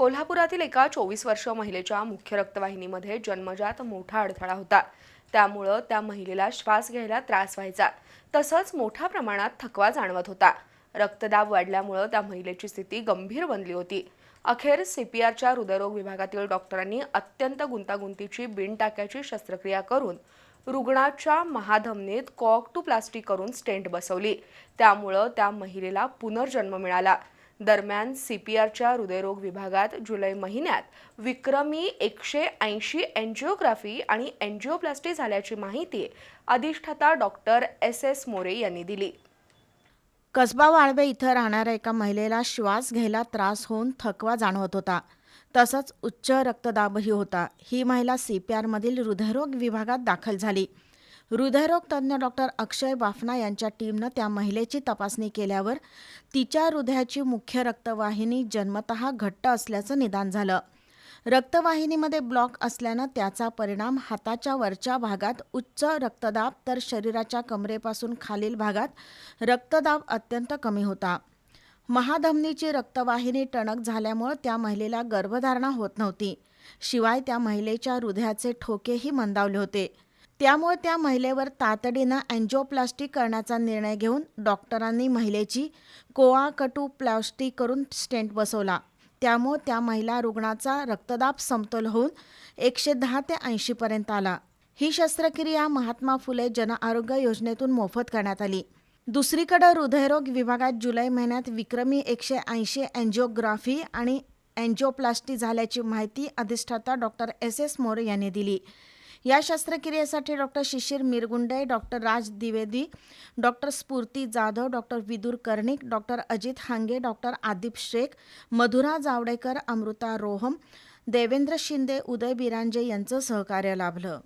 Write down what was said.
कोल्हापुरातील एका चोवीस वर्ष महिलेच्या मुख्य रक्तवाहिनीमध्ये जन्मजात मोठा अडथळा होता. त्यामुळं त्या महिलेला श्वास घ्यायला त्रास व्हायचा. तसंच मोठ्या प्रमाणात थकवा जाणवत होता. रक्तदाब वाढल्यामुळं त्या महिलेची स्थिती गंभीर बनली होती. अखेर सीपीआरच्या हृदयरोग विभागातील डॉक्टरांनी अत्यंत गुंतागुंतीची बिन टाक्याची शस्त्रक्रिया करून रुग्णाच्या महाधमनीत प्लास्टिक करून स्टेंट बसवली. त्यामुळं त्या महिलेला पुनर्जन्म मिळाला. दरम्यान सीपीआरच्या हृदयरोग विभागात जुलै महिन्यात विक्रमी एकशे ऐंशी एन्जिओग्राफी आणि एन्जिओप्लास्टी झाल्याची माहिती अधिष्ठाता डॉक्टर एस एस मोरे यांनी दिली. कसबा वाळवे इथं राहणाऱ्या एका महिलेला श्वास घ्यायला त्रास होऊन थकवा जाणवत होता. तसंच उच्च रक्तदाबही होता. ही महिला सी पी आरमधील हृदयरोग विभागात दाखल झाली. हृदयरोग तज्ज्ञ डॉक्टर अक्षय बाफना यांच्या टीमनं त्या महिलेची तपासणी केल्यावर तिच्या हृदयाची मुख्य रक्तवाहिनी जन्मतः घट्ट असल्याचं निदान झालं. रक्तवाहिनीमध्ये ब्लॉक असल्यानं त्याचा परिणाम हाताच्या वरच्या भागात उच्च रक्तदाब तर शरीराच्या कमरेपासून खालील भागात रक्तदाब अत्यंत कमी होता. महाधमनीची रक्तवाहिनी टणक झाल्यामुळं त्या महिलेला गर्भधारणा होत नव्हती. शिवाय त्या महिलेच्या हृदयाचे ठोकेही मंदावले होते. त्यामुळे त्या महिलेवर तातडीनं अँजिओप्लास्टी करण्याचा निर्णय घेऊन डॉक्टरांनी महिलेची कोआकटू प्लास्टी करून स्टेंट बसवला. त्यामुळे त्या महिला रुग्णाचा रक्तदाब समतोल होऊन एकशे दहा ते ऐंशीपर्यंत आला. ही शस्त्रक्रिया महात्मा फुले जनआरोग्य योजनेतून मोफत करण्यात आली. दुसरीकडे हृदयरोग विभागात जुलै महिन्यात विक्रमी एकशे ऐंशी अँजिओग्राफी आणि अँजिओप्लास्टी झाल्याची माहिती अधिष्ठाता डॉक्टर एस एस मोरे यांनी दिली. या शस्त्रक्रियेसाठी doctor Shishir Mirgunde doctor Raj Dwivedi doctor Sphurti Jadhav doctor Vidur Karnik doctor Ajit Hange doctor Adip Shaikh Madhura Javadekar Amruta Roham Devendra Shinde Uday Biranje यांचं सहकार्य लाभलं.